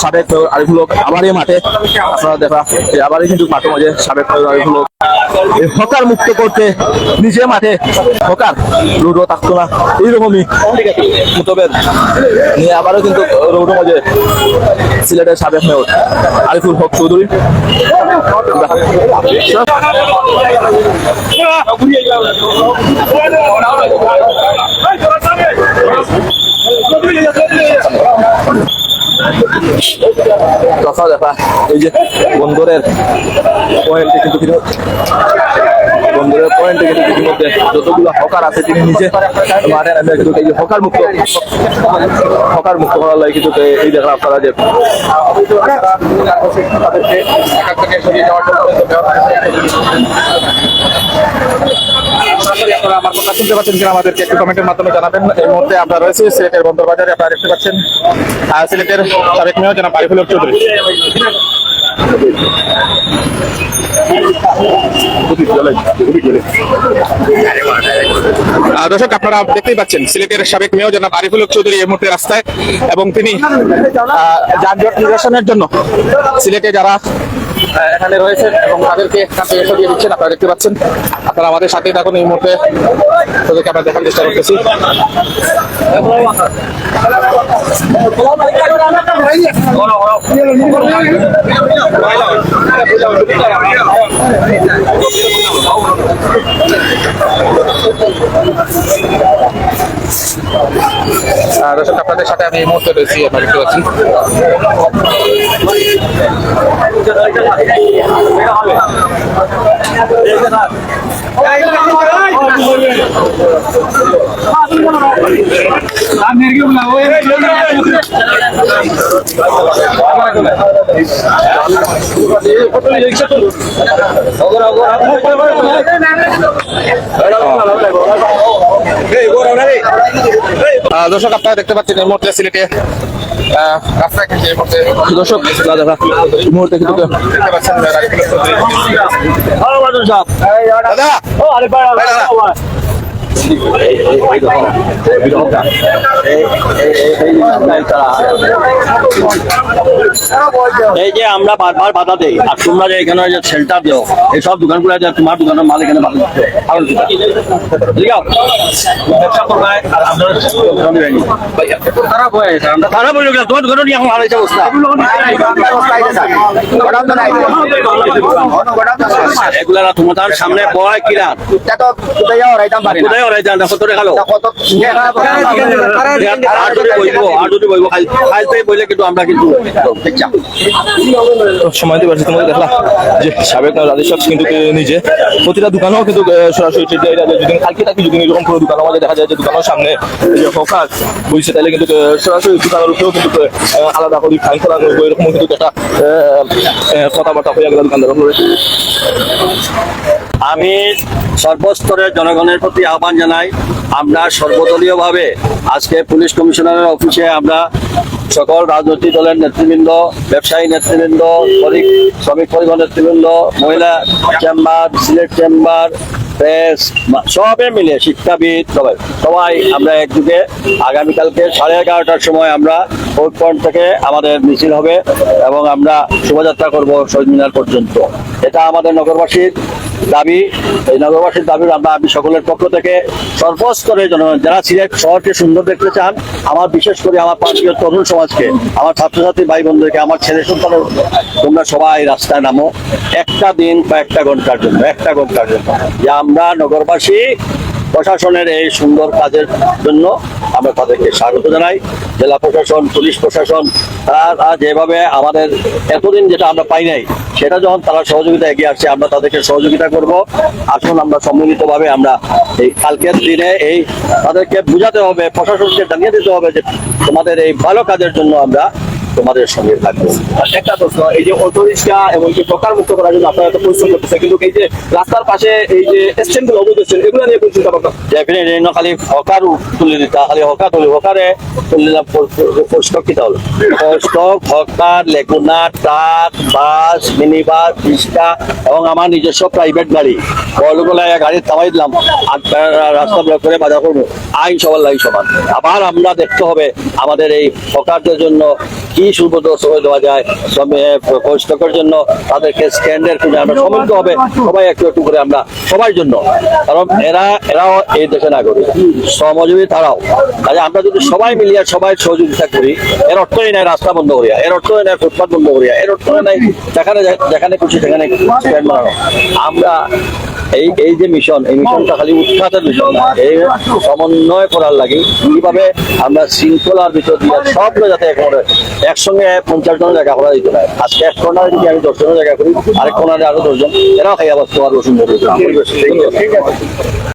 সাবেক আরিফুল হক আবার এই মাঠে। আপনারা দেখা, যে আবারই কিন্তু মাঠে মাঝে সাবেক আরিফুল হক। হকার মুক্ত করতে নিজে মাঠে হকার রোডও থাকতো না এইরকমই মোতাবেক নিয়ে আবারও কিন্তু রোডও মাঝে সিলেটের সাবেক মেয়র আরিফুল হক চৌধুরী। কথা দেখা। এই যে বন্দরের কিন্তু বন্দরের পয়েন্টে কিন্তু ইতিমধ্যে যতগুলো হকার আছে তিনি নিজে মাঠে নামে কিন্তু এই হকার মুক্ত হকার মুক্ত করার লাগে কিন্তু এই দেখা আপনারা যে আপনারা আমার কথা শুনতে পাচ্ছেন কিনা আমাদেরকে একটু কমেন্টের মাধ্যমে জানাবেন এই মুহূর্তে আমরা রয়েছি সিলেটের বন্দর বাজারে আপনারা দেখতে পাচ্ছেন। সিলেটের সাবেক মেয়র জনাব আরিফুল হক চৌধুরী দর্শক, আপনারা দেখতেই পাচ্ছেন, সিলেটের সাবেক মেয়র জনাব আরিফুল চৌধুরী এই মুহূর্তে রাস্তায় এবং তিনি যানজট নিরসনের জন্য সিলেটে যারা এখানে রয়েছেন এবং তাদেরকে থেকে সরিয়ে দিচ্ছেন, আপনারা দেখতে পাচ্ছেন। আপনারা আমাদের সাথেই থাকুন এই মুহূর্তে। তাদেরকে আমরা দেখার চেষ্টা করতেছি। দর্শক, আপনাদের সাথে আমি এই মুহূর্তে রয়েছি, আপনারা দেখতে পাচ্ছেন। আহ, দর্শক আপনারা দেখতে পাচ্ছেন এই মুহূর্তে সিলেটে আহ, রাস্তায় কিন্তু এই মুহূর্তে দর্শক দাদা মুহূর্তে কিন্তু দেখতে পাচ্ছেন দাদা! এই যে আমরা বারবার বাধা দেই আর তোমরা যে এখানে যে শেল্টার দিও এই সব দোকানগুলো যে তোমার দোকানের মাল এখানে বাধা দিচ্ছে। কারণ তোমার নিয়ে এখন হারাইছে অবস্থা? এগুলা না তোমার সামনে বয় কিরা কোথায় ওরাই যান দেখো তো দেখাল। আর যদি বইব আর যদি বইব খাই খাইতে বইলে কিন্তু আমরা কিন্তু সময় দিয়ে তোমাদের দেখলাম যে সাবেক রাজেশ কিন্তু নিজে প্রতিটা দোকানেও কিন্তু সরাসরি ট্রেড দেয়। যদি কালকে থাকি যদি এরকম কোনো দোকান আমাদের দেখা যায় যে দোকানের সামনে যে হকার বইছে তাহলে কিন্তু সরাসরি দোকানের উপরেও কিন্তু আহ, আলাদা করে ফাইন করা এরকম কিন্তু একটা কথাবার্তা হয়ে গেল দোকানদার আমি সর্বস্তরের জনগণের প্রতি আহ্বান জানাই। আমরা সর্বদলীয়ভাবে আজকে পুলিশ কমিশনারের অফিসে আমরা সকল রাজনৈতিক দলের নেতৃবৃন্দ, ব্যবসায়ী নেতৃবৃন্দ, শ্রমিক শ্রমিক পরিবহন নেতৃবৃন্দ, মহিলা চেম্বার, সিলেট চেম্বার, প্রেস সবে মিলে শিক্ষাবিদ সবাই সবাই আমরা একযুগে আগামীকালকে সাড়ে এগারোটার সময় আমরা ভোট পয়েন্ট থেকে আমাদের মিছিল হবে এবং আমরা শোভাযাত্রা করব শহীদ মিনার পর্যন্ত। এটা আমাদের নগরবাসীর দাবি, এই নগরবাসীর দাবি আমরা আমি সকলের পক্ষ থেকে সর্বস্তরে যারা সিলেট শহরকে সুন্দর দেখতে চান, আমার বিশেষ করে আমার পার্টির তরুণ সমাজকে, আমার ছাত্রছাত্রী ভাই বন্ধুকে, আমার ছেলে সন্তান, তোমরা সবাই রাস্তায় নামো। একটা দিন বা একটা ঘণ্টার জন্য, একটা ঘণ্টার জন্য। যে আমরা নগরবাসী প্রশাসনের এই সুন্দর কাজের জন্য আমরা তাদেরকে স্বাগত জানাই। জেলা প্রশাসন, পুলিশ প্রশাসন, তারা যেভাবে আমাদের এতদিন যেটা আমরা পাই নাই, সেটা যখন তারা সহযোগিতা এগিয়ে আসছে, আমরা তাদেরকে সহযোগিতা করব। আসুন আমরা সম্মিলিতভাবে আমরা এই কালকের দিনে এই তাদেরকে বুঝাতে হবে, প্রশাসনকে জানিয়ে দিতে হবে যে তোমাদের এই ভালো কাজের জন্য আমরা তোমাদের সঙ্গে থাকব। একটা প্রশ্ন, এই যে অটো রিক্সা এমনকি প্রকার মুক্ত করার জন্য আপনারা তো পরিশ্রম করতেছে কিন্তু এই যে রাস্তার পাশে এই যে স্ট্যান্ডগুলো অবৈধ স্ট্যান্ড এগুলো নিয়ে চিন্তা ভাবনা? ডেফিনেটলি খালি হকার তুলে দিতা, খালি হকার তুলি হকারে তুলিলাম স্টক কিতা হলো। স্টক হকার, লেগুনা, truck, bus mini bus rickshaw এবং আমার নিজস্ব প্রাইভেট গাড়ি। বড়গুলো গাড়ি থামাই দিলাম, আর রাস্তা ব্লক করে বাজার করব। আইন সবার লাই সমান। আবার আমরা দেখতে হবে আমাদের এই হকারদের জন্য কি সুব্রত সময় দেওয়া যায় পরিষ্কারের জন্য তাদেরকে স্ট্যান্ডের খুঁজে আমরা সম্মিলিত হবে সবাই একটু একটু করে আমরা সবার জন্য। কারণ এরা এরাও এই দেশে নাগরিক। শ্রমজীবী তারাও। কাজে আমরা যদি সবাই মিলিয়ে সবাই সহযোগিতা করি এর অর্থই নাই রাস্তা বন্ধ করিয়া এর অর্থই নাই ফুটপাথ বন্ধ করিয়া এর অর্থই নাই যেখানে যেখানে খুশি সেখানে স্ট্যান্ড বানানো আমরা এই এই যে মিশন এই মিশনটা খালি উৎখাতের মিশন না, এই সমন্বয় করার লাগে। কীভাবে আমরা শৃঙ্খলার ভিতর দিয়ে সবগুলো যাতে একেবারে একসঙ্গে পঞ্চাশ জন জায়গা করা দিতে পারে। আজকে এক কোনার যদি আমি দশ জনের জায়গা করি, আরেক কোনারে আরও দশজন এরাও খাই বাঁচতে পারব সুন্দর